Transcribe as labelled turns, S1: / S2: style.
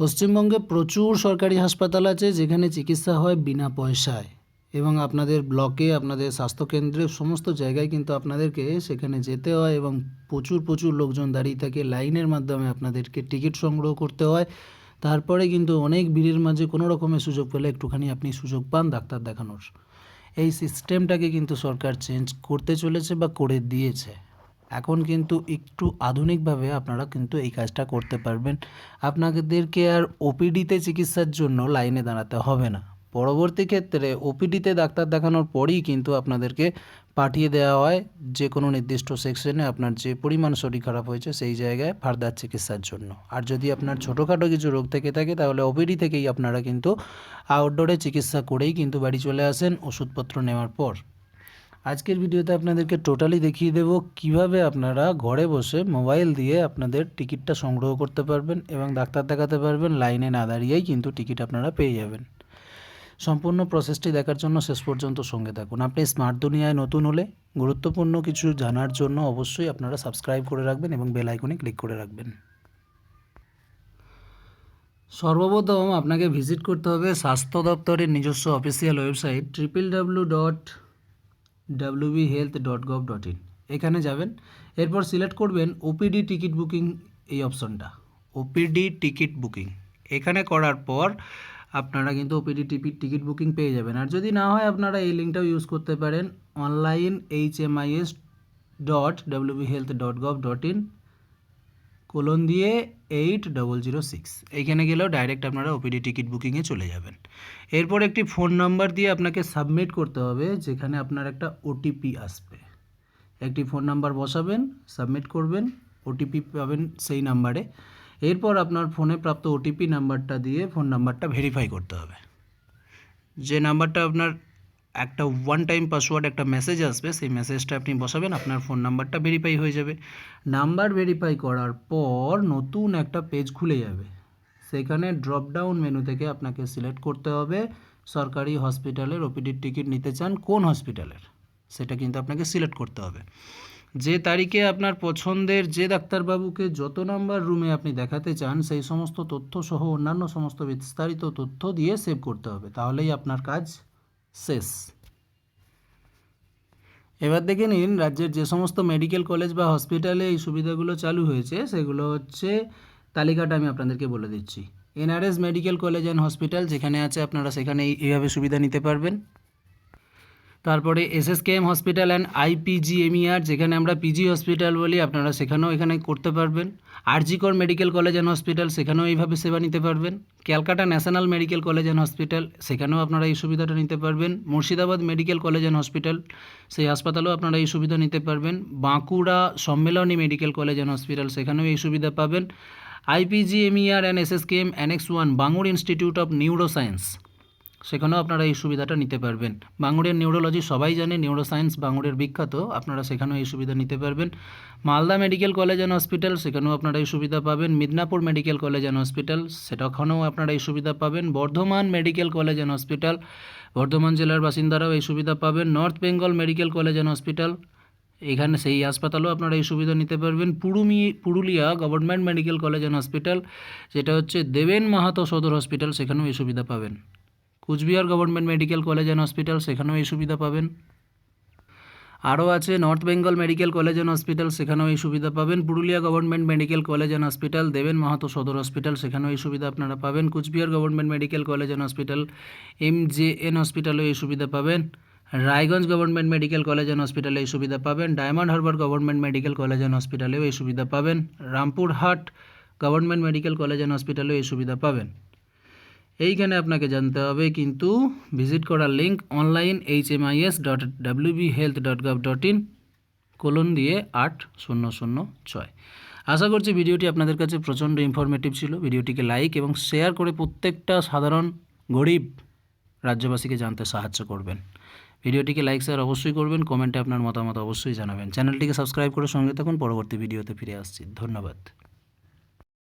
S1: পশ্চিমবঙ্গে প্রচুর সরকারি হাসপাতাল আছে যেখানে চিকিৎসা হয় বিনা পয়সায়। এবং আপনাদের ব্লকে, আপনাদের স্বাস্থ্যকেন্দ্রে সমস্ত জায়গায় কিন্তু আপনাদেরকে সেখানে যেতে হয় এবং প্রচুর প্রচুর লোকজন দাঁড়িয়ে থাকে। লাইনের মাধ্যমে আপনাদেরকে টিকিট সংগ্রহ করতে হয়। তারপরে কিন্তু অনেক ভিড়ের মাঝে কোনো রকমের সুযোগ পেলে একটুখানি আপনি সুযোগ পান ডাক্তার দেখানোর। এই সিস্টেমটাকে কিন্তু সরকার চেঞ্জ করতে চলেছে বা করে দিয়েছে। এখন কিন্তু একটু আধুনিকভাবে আপনারা কিন্তু এই কাজটা করতে পারবেন। আপনাদেরকে আর ওপিডিতে চিকিৎসার জন্য লাইনে দাঁড়াতে হবে না। পরবর্তী ক্ষেত্রে ওপিডিতে ডাক্তার দেখানোর পরেই কিন্তু আপনাদেরকে পাঠিয়ে দেওয়া হয় যে কোনো নির্দিষ্ট সেকশনে আপনার যে পরিমাণ শরীর খারাপ হয়েছে সেই জায়গায় ফার্দার চিকিৎসার জন্য। আর যদি আপনার ছোটোখাটো কিছু রোগ থেকে থাকে তাহলে ওপিডি থেকেই আপনারা কিন্তু আউটডোরে চিকিৎসা করেই কিন্তু বাড়ি চলে আসেন, ওষুধপত্র নেওয়ার পর। আজকের ভিডিওতে আপনাদেরকে টোটালি দেখিয়ে দেব কীভাবে আপনারা ঘরে বসে মোবাইল দিয়ে আপনাদের টিকিটটা সংগ্রহ করতে পারবেন এবং ডাক্তার দেখাতে পারবেন, লাইনে না দাঁড়িয়েই কিন্তু টিকিট আপনারা পেয়ে যাবেন। সম্পূর্ণ প্রসেসটি দেখার জন্য শেষ পর্যন্ত সঙ্গে থাকুন। আপনি স্মার্ট দুনিয়ায় নতুন হলে গুরুত্বপূর্ণ কিছু জানার জন্য অবশ্যই আপনারা সাবস্ক্রাইব করে রাখবেন এবং বেল আইকনে ক্লিক করে রাখবেন। সর্বপ্রথম আপনাকে ভিজিট করতে হবে স্বাস্থ্য দপ্তরের নিজস্ব official website triple W dot WB health dot gov dot in এখানে যাবেন, এরপর সিলেক্ট করবেন ওপিডি টিকিট বুকিং এই অপশনটা ওপিডি টিকিট বুকিং এখানে করার পর আপনারা কিন্তু ওপিডি টিকিট টিকিট বুকিং পেয়ে যাবেন। আর যদি না হয়, আপনারা এই লিঙ্কটাও ইউজ করতে পারেন। Online H M I S dot WB health dot gov dot in colon দিয়ে এইট ডবল জিরো সিক্স এইখানে গেলেও ডাইরেক্ট আপনারা ওপিডি টিকিট বুকিংয়ে চলে যাবেন। এরপর একটি ফোন নাম্বার দিয়ে আপনাকে সাবমিট করতে হবে, যেখানে আপনার একটা ওটিপি আসবে। একটি ফোন নাম্বার বসাবেন সাবমিট করবেন ওটিপি পাবেন সেই নাম্বারে এরপর আপনার ফোনে প্রাপ্ত ওটিপি নাম্বারটা দিয়ে ফোন নাম্বারটা ভেরিফাই করতে হবে। যে নাম্বারটা আপনার একটা ওয়ান টাইম পাসওয়ার্ড একটা মেসেজ আসবে, সেই মেসেজটা আপনি বসাবেন, আপনার ফোন নাম্বারটা ভেরিফাই হয়ে যাবে। নাম্বার ভেরিফাই করার পর নতুন একটা পেজ খুলে যাবে। সেখানে ড্রপ ডাউন মেনু থেকে আপনাকে সিলেক্ট করতে হবে, সরকারি হসপিটালের ওপিডির টিকিট নিতে চান, কোন হসপিটালের সেটা কিন্তু আপনাকে সিলেক্ট করতে হবে। যে তারিখে আপনার পছন্দের যে ডাক্তারবাবুকে যত নাম্বার রুমে আপনি দেখাতে চান, সেই সমস্ত তথ্য সহ অন্যান্য সমস্ত বিস্তারিত তথ্য দিয়ে সেভ করতে হবে। তাহলেই আপনার কাজ শেষ এবার দেখে নিন, রাজ্যের যে সমস্ত মেডিকেল কলেজ বা হসপিটালে এই সুবিধাগুলো চালু হয়েছে, সেগুলো হচ্ছে তালিকাটা আমি আপনাদেরকে বলে দিচ্ছি। NRS, medical college and hospital যেখানে আছে, আপনারা সেখানে এইভাবে সুবিধা নিতে পারবেন। তারপরে এসএসকেএম হসপিটাল অ্যান্ড আইপিজিএমইআর, যেখানে আমরা পিজি হসপিটাল বলি, আপনারা সেখানেও এখানে করতে পারবেন। RG Kar medical college and hospital, সেখানেও এইভাবে সেবা নিতে পারবেন। Calcutta national medical college and hospital, সেখানেও আপনারা এই সুবিধাটা নিতে পারবেন। Murshidabad medical college and hospital, সেই হাসপাতালেও আপনারা এই সুবিধা নিতে পারবেন। Bankura Sammilani medical college and hospital, সেখানেও এই সুবিধা পাবেন। IPGMER and SSKM annexe one Bangur institute of neuroscience. সেখানেও আপনারা এই সুবিধাটা নিতে পারবেন। বাঙুরের নিউরোলজি সবাই জানে, নিউরোসায়েন্স বাঙুরের বিখ্যাত, আপনারা সেখানেও এই সুবিধা নিতে পারবেন। Malda medical college and hospital, সেখানেও আপনারা এই সুবিধা পাবেন। Midnapore medical college and hospital সেটাখানেও আপনারা এই সুবিধা পাবেন। Bardhaman medical college and hospital, Bardhaman জেলার বাসিন্দারাও এই সুবিধা পাবেন। North Bengal medical college and hospital, এখানে সেই হাসপাতালেও আপনারা এই সুবিধা নিতে পারবেন। পুরুমি, Purulia government medical college and hospital, যেটা হচ্ছে দেবেন মাহাতো সদর হসপিটাল, সেখানেও এই সুবিধা পাবেন। Cooch Behar government medical college and hospital, সেখানেও এই সুবিধা পাবেন। আরও আছে north Bengal medical college and hospital, সেখানেও এই সুবিধা পাবেন। Purulia government medical college and hospital, Deben Mahato সদর হসপিটাল, সেখানেও এই সুবিধা আপনারা পাবেন। Cooch Behar government medical college and hospital M J N হসপিটালেও এই সুবিধা পাবেন। Raiganj government medical college and হসপিটালে এই সুবিধা পাবেন। Diamond Harbour government medical college and হসপিটালেও এই সুবিধা পাবেন। Rampurhat government medical college and হসপিটালেও এই সুবিধা পাবেন। এইখানে আপনাকে জানতে হবে কিন্তু ভিজিট করার link online H M I S dot WB health dot gov dot in colon দিয়ে আট শূন্য শূন্য ছয়। আশা করছি ভিডিওটি আপনাদের কাছে প্রচণ্ড ইনফরমেটিভ ছিল। ভিডিওটিকে লাইক এবং শেয়ার করে প্রত্যেকটা সাধারণ গরিব রাজ্যবাসীকে জানতে সাহায্য করবেন। ভিডিওটিকে লাইক শেয়ার অবশ্যই করবেন কমেন্টে আপনার মতামত অবশ্যই জানাবেন। চ্যানেলটিকে সাবস্ক্রাইব করে সঙ্গে থাকুন। পরবর্তী ভিডিওতে ফিরে আসছি। ধন্যবাদ।